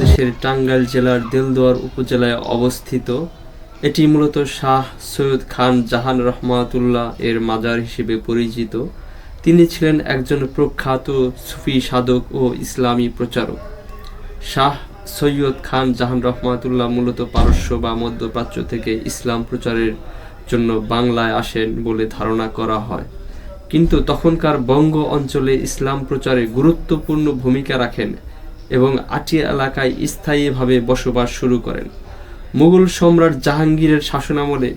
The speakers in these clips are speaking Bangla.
বাংলাদেশের টাঙ্গাইল জেলার দেলদুয়ার উপজেলায় অবস্থিত। এটি মূলত শাহ সৈয়দ খান জাহান রহমাতুল্লাহ এর মাজার হিসেবে পরিচিত। তিনি ছিলেন একজন প্রখ্যাত সুফি সাধক ও ইসলামী প্রচারক। শাহ সৈয়দ খান জাহান রহমাতুল্লাহ মূলত পারস্য বা মধ্যপ্রাচ্য থেকে ইসলাম প্রচারের জন্য বাংলায় আসেন বলে ধারণা করা হয়। কিন্তু তখনকার বঙ্গ অঞ্চলে ইসলাম প্রচারে গুরুত্বপূর্ণ ভূমিকা রাখেন এবং আটিয়া এলাকায় স্থায়ীভাবে বসবাস শুরু করেন। মুঘল সম্রাট জাহাঙ্গীরের শাসনামলে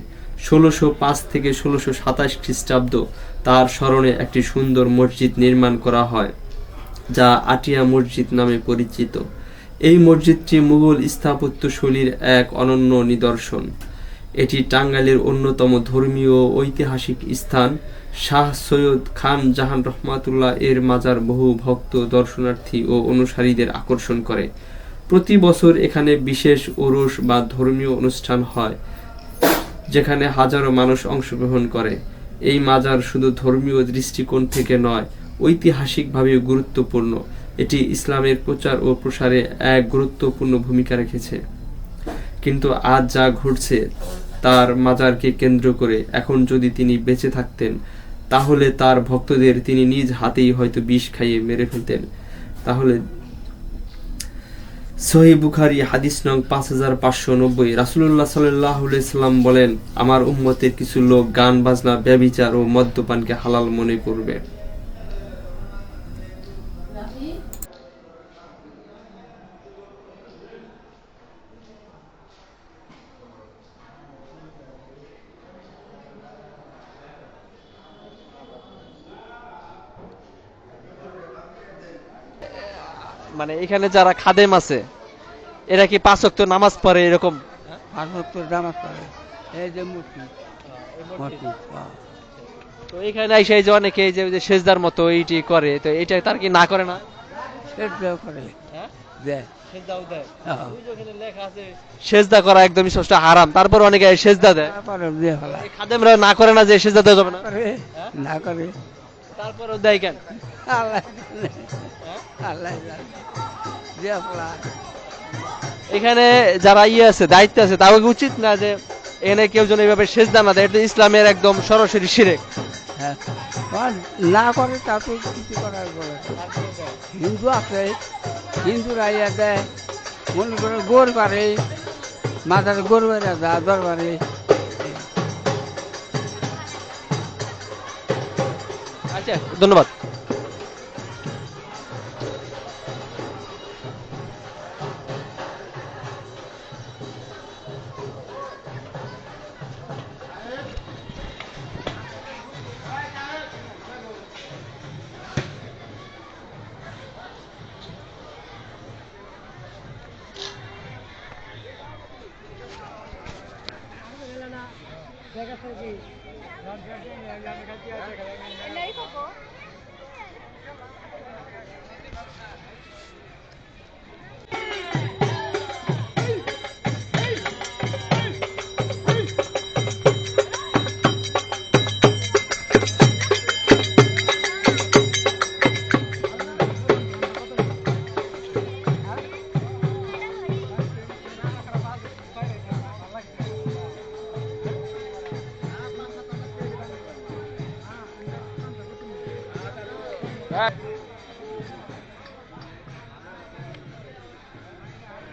ষোলোশো পাঁচ থেকে ষোলোশো সাতাশ খ্রিস্টাব্দ তার স্মরণে একটি সুন্দর মসজিদ নির্মাণ করা হয়, যা আটিয়া মসজিদ নামে পরিচিত। এই মসজিদটি মুঘল স্থাপত্যশৈলীর এক অনন্য নিদর্শন। এটি টাঙ্গাইলের অন্যতম ধর্মীয় ঐতিহাসিক স্থান। শাহ সৈয়দ খান জাহান রহমাতুল্লাহ এর মাজার বহু ভক্ত, দর্শনার্থী ও অনুসারীদের আকর্ষণ করে। প্রতি বছর এখানে বিশেষ ওরস বা ধর্মীয় অনুষ্ঠান হয়, যেখানে হাজারো মানুষ অংশগ্রহণ করে। এই মাজার শুধু ধর্মীয় দৃষ্টিকোণ থেকে নয়, ঐতিহাসিকভাবেও গুরুত্বপূর্ণ। এটি ইসলামের প্রচার ও প্রসারে এক গুরুত্বপূর্ণ ভূমিকা রেখেছে। কিন্তু আজ যা ঘটছে, তার মাজারকে কেন্দ্র করে এখন যদি তিনি বেঁচে থাকতেন তাহলে তার ভক্তদের তিনি নিজ হাতেই হয়তো বিষ খাইয়ে মেরে ফেলতেন। তাহলে সহি বুখারি হাদিস নং পাঁচ হাজার পাঁচশো নব্বই রাসুল্লাহ সাল্লাম বলেন, আমার উম্মতের কিছু লোক গান, বাজনা ব্যবিচার ও মদ্যপানকে হালাল মনে করবে। মানে এখানে যারা খাদেম আছে এরা কি পাঁচ ওয়াক্ত নামাজ পড়ে এরকম? পাঁচ বছর নামাজ পড়ে। এই যে মূর্তি। মূর্তি হ্যাঁ। তো এখানে এসে এই যে অনেকে এই যে সেজদার মতো এইটি করে তো এটা তার কি না করে না? হ্যাঁ? হ্যাঁ। সেজদা করা একদমই ষষ্ঠ হারাম। তারপর অনেকে সেজদা দেয়। খাদেমরা না করে না যে সেজদা দেওয়া যাবে না? না করে। তারপরেও দেয় কেন? আল্লাহ আল্লাহ এখানে যারা ইয়ে আছে দায়িত্ব আছে তাও উচিত না যে এখানে কেউ যেন এইভাবে সেজদা না দেয়? এটা ইসলামের একদম সরাসরি শিরেক। হ্যাঁ না করে তা তো কিছু করার বলে হিন্দু আছে হিন্দুরা ইয়ে দেয় মনে করে গোর পারে মাথার গোর বেড়ে যা দরবারে। আচ্ছা ধন্যবাদ नहीं सको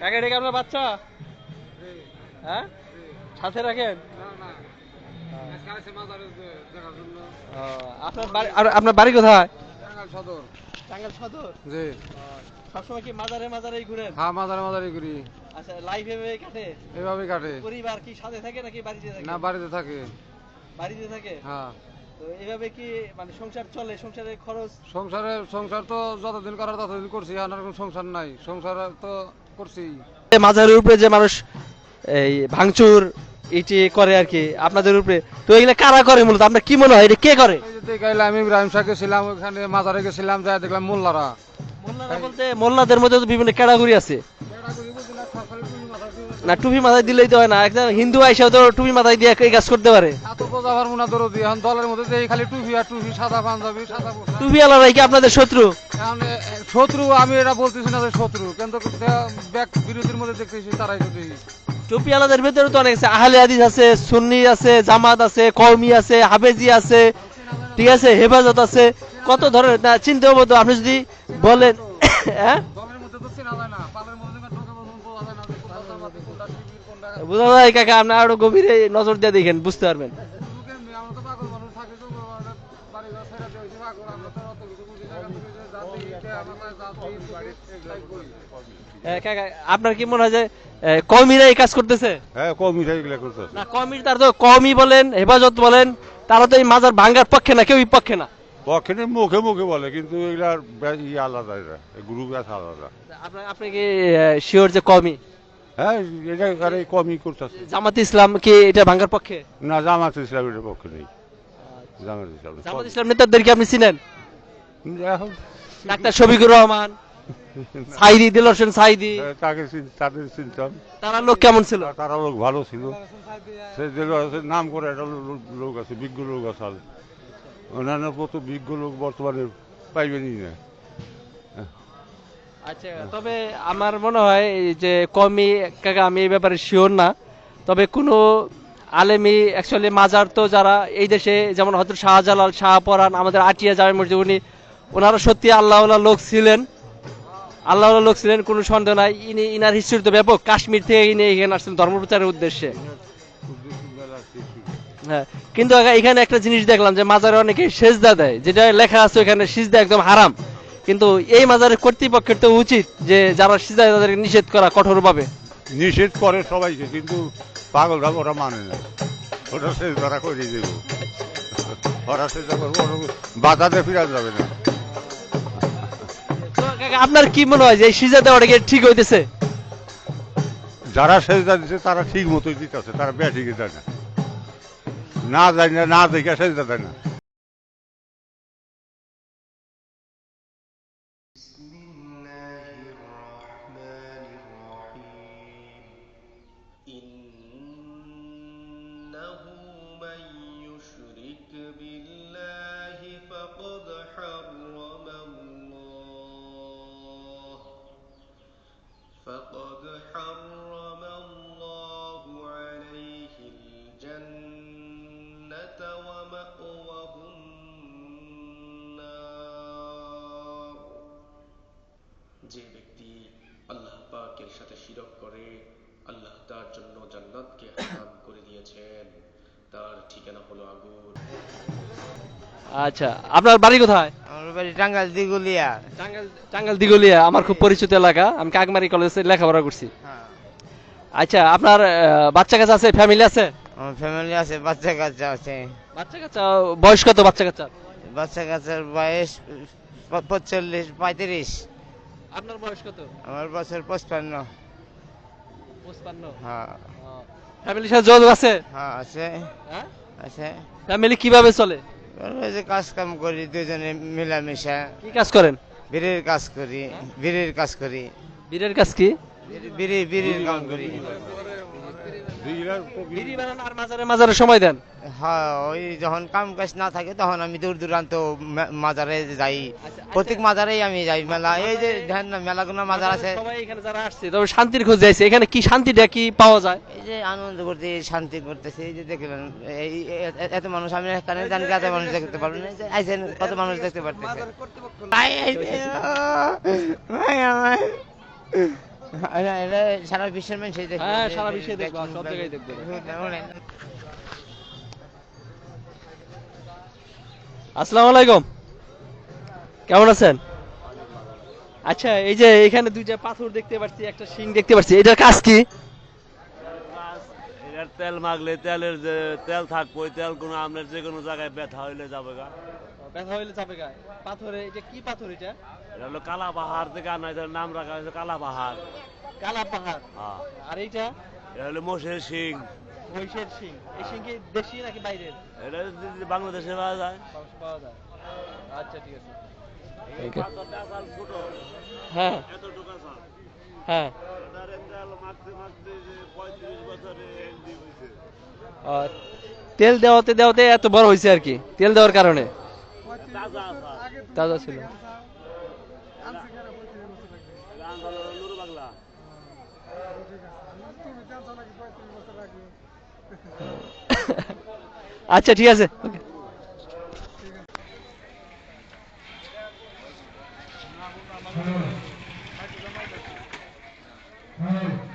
কাকে ডেকে আপনার বাচ্চা? হ্যাঁ? সাথে রাখেন? আপনার বাড়ি কোথায়? টাঙ্গাইল সদর? জি। সবসময় কি মাজারে মাজারেই ঘুরেন? হ্যাঁ করি আচ্ছা লাইফ এভাবে কাটে? এভাবে কাটে। পরিবার কি সাথে থাকে নাকি বাড়িতে থাকে? না বাড়িতে থাকে। বাড়িতে থাকে? হ্যাঁ। তো এভাবে কি মানে সংসার চলে? সংসারের খরচ? সংসারে সংসার তো যতদিন করার ততদিন করছি আর কোনো সংসার নাই। সংসার তো করছি। মাজারের উপরে যে মানুষ এই ভাঙচুর এটি করে আর কি আপনাদের উপরে তো এগুলা কারা করে মূলত? আপনার কি মনে হয় এটা কে করে? দেখাইলে আমি ইব্রাহিম শাহ গেছিলাম ওখানে মাজারে গেছিলাম যাই দেখলাম মোল্লারা। মোল্লারা বলতে মোল্লাদের মধ্যে তো বিভিন্ন ক্যাটাগরি আছে। না টুপি মাথায় দিলেই তো হয় না। একদম হিন্দু আইসাও তো টুপি মাথায় দিয়ে এই কাজ করতে পারে। দলের মধ্যে যে খালি টুপি আর টুপি সাদা পাঞ্জাবি সাদা টুপি আলাদাই কি আপনাদের শত্রু? শত্রু আমি এটা বলতেছি না যে শত্রু কিন্তু ব্যাক বিরোধীর মধ্যে দেখতেছি তারাই দেখি। টুপি আলাদার ভেতরে তো অনেক আছে আহলে হাদিস আছে সুন্নি আছে জামাত আছে কওমি আছে হাফেজি আছে ঠিক আছে হেফাজত আছে। কত ধরনের না চিনতে হবে তো আপনি যদি বলেন হ্যাঁ? দলের মধ্যে তো চেনা যায় না বুঝা যায় কাকা আপনি আরও গভীরে নজর দিয়ে দেখেন বুঝতে পারবেন। আপনার কি মনে হয় যে এ, কওমিরা এই কাজ করতেছে? হ্যাঁ এগুলা করতেছে। না কওমির তার তো কওমি বলেন হেফাজত বলেন তারা তো এই মাজার ভাঙ্গার পক্ষে না কেউই পক্ষে না। পক্ষে মুখে মুখে বলে কিন্তু এগুলার আলাদা এটা গ্রুপ আলাদা। আপনি কি শিওর যে কওমি হ্যাঁ এটা আরে কমই করতেছে। জামাত ইসলাম কি এটা ভাঙ্গার পক্ষে? না জামাত ইসলাম এটার পক্ষে নেই। জামাত ইসলাম জামাত ইসলাম নেতাদেরকে আপনি চিনেন? এখন ডাক্তার শফিকুর রহমান সাইদি সাইদি। তাকে চিন- তাদের চিনতাম। তারা লোক কেমন ছিল? তারা লোক ভালো ছিল। সে নাম করে একটা লোক আছে বিজ্ঞ লোক আছে। অন্যান্য কত বিজ্ঞ লোক বর্তমানে পাইবেনই না। আচ্ছা তবে আমার মনে হয় যে কমি কাকা আমি এই ব্যাপারে শিওর না। তবে কোনো আলেমি অ্যাকচুয়ালি মাজার তো যারা এই দেশে, যেমন হয়তো শাহজালাল শাহপরান আমাদের আটিয়া জামে মসজিদ, উনি ওনারা সত্যি আল্লাহ লোক ছিলেন। আল্লাহ লোক ছিলেন, কোনো সন্দেহ নাই। ইনি, ইনার হিস্ট্রি তো ব্যাপক। কাশ্মীর থেকে ইনি এখানে আসছেন ধর্ম প্রচারের উদ্দেশ্যে। হ্যাঁ কিন্তু এখানে একটা জিনিস দেখলাম যে মাজারে অনেকে সেজদা দেয়, যেটা লেখা আছে ওখানে, সিজদা একদম হারাম। কিন্তু এই মাজারের কর্তৃপক্ষের তো উচিত যে যারা সিজায় তাদেরকে নিষেধ করা কঠোরভাবে। নিষেধ করে সবাইকে কিন্তু পাগল পাগলরা ওরা মানে না। ওটা শেষ ধরা করে দেব। ওরা শেষ করব বাধাতে ফিরা যাবে না। আপনার কি মনে হয় যে এই সিজদা দেওয়াটা কি ঠিক হইতেছে? যারা সেজদা দিচ্ছে তারা ঠিক মতোই দিতেছে তারা ব্যাটিকে দেয় না। না যায় না না দেখে সেজদা দেয় না। তার ঠিকানা হলো আগুন। আচ্ছা আপনার বাড়ি কোথায়? আমার বাড়ি টাঙ্গাইল দিগুলিয়া টাঙ্গাইল টাঙ্গাইল দিগলিয়া আমার খুব পরিচিত এলাকা। আমি কাকমারি কলেজে লেখাপড়া করছি। হ্যাঁ। আচ্ছা আপনার বাচ্চা কাচ্চা আছে? ফ্যামিলি আছে? আমার ফ্যামিলি আছে বাচ্চা কাচ্চা আছে। বাচ্চা কাচ্চা বয়স কত বাচ্চা কাচ্চা বাচ্চা কাচ্চার বয়স পঁয়তাল্লিশ পঁয়ত্রিশ। আপনার বয়স কত? আমার বছর পঁচপান্ন। পঁচপান্ন। হ্যাঁ। ফ্যামিলির সাথে যোগাযোগ আছে? হ্যাঁ আছে। হ্যাঁ? আছে। ফ্যামিলি কীভাবে চলে? ওই যে কাজ কাম করি দুজনে মিলামিশা। কি কাজ করেন? বিড়ির কাজ করি বিড়ির কাজ করি। বীরের কাজ কি? বিড়ি- বিড়ি বিড়ির কাম করি। বিড়ি বানান আর মাঝারে মাজারে সময় দেন। হ্যাঁ ওই যখন কাম কাজ না থাকে তখন আমি দূর দূরান্ত মাজারে যাই। আচ্ছা, প্রত্যেক মাজারেই আমি যাই। মেলা এই যে দেখেন না মেলাগুলো মাজার আছে। সবাই এখানে যারা আসছে তবে শান্তির খোঁজ যাইছে। এখানে কি শান্তিটা কি পাওয়া যায়? এই যে আনন্দ করতে শান্তি করতেছে। এই যে দেখলেন এই এত মানুষ আমি এখানে জানি এত মানুষ দেখতে পারবেন এই যে আইছেন কত মানুষ দেখতে পারতেছে। সারা বিশ্বের মানুষ হ্যাঁ, সারা বিশ্বে দেখবে, সব জায়গায় দেখবে। আসসালামু আলাইকুম। কেমন আছেন? আচ্ছা এই যে এখানে দুইটা পাথর দেখতে পাচ্ছি একটা শিং দেখতে পাচ্ছি। এটার কাজ কি? এটার তেল মাগলে তেলের যে তেল থাকব ওই তেল কোনো আপনার যে কোনো জায়গায় ব্যথা হইলে যাবে গা। ব্যথা হইলে চাপে গায়ে পাথরে এটা কি পাথর এটা? এটা হলো কালা পাহাড় থেকে আনা এটার নাম রাখা হয়েছে কালা পাহাড় কালা পাহাড় হ্যাঁ। আর এইটা? এটা হলো মোষের শিং। মহিষের শিং। এই শিং কি দেশি নাকি বাইরের? এটা বাংলাদেশে পাওয়া যায়। পাওয়া যায়। আচ্ছা ঠিক আছে। হ্যাঁ। হ্যাঁ। তেল মাখতে মাখতে যে পঁয়ত্রিশ বছরে এলডি হয়েছে আহ, তেল দেওয়াতে দেওয়াতে এত বড় হয়েছে আর কি। তেল দেওয়ার কারণে। তাজা ছিল। ভালো আচ্ছা ঠিক আছে ওকে All right.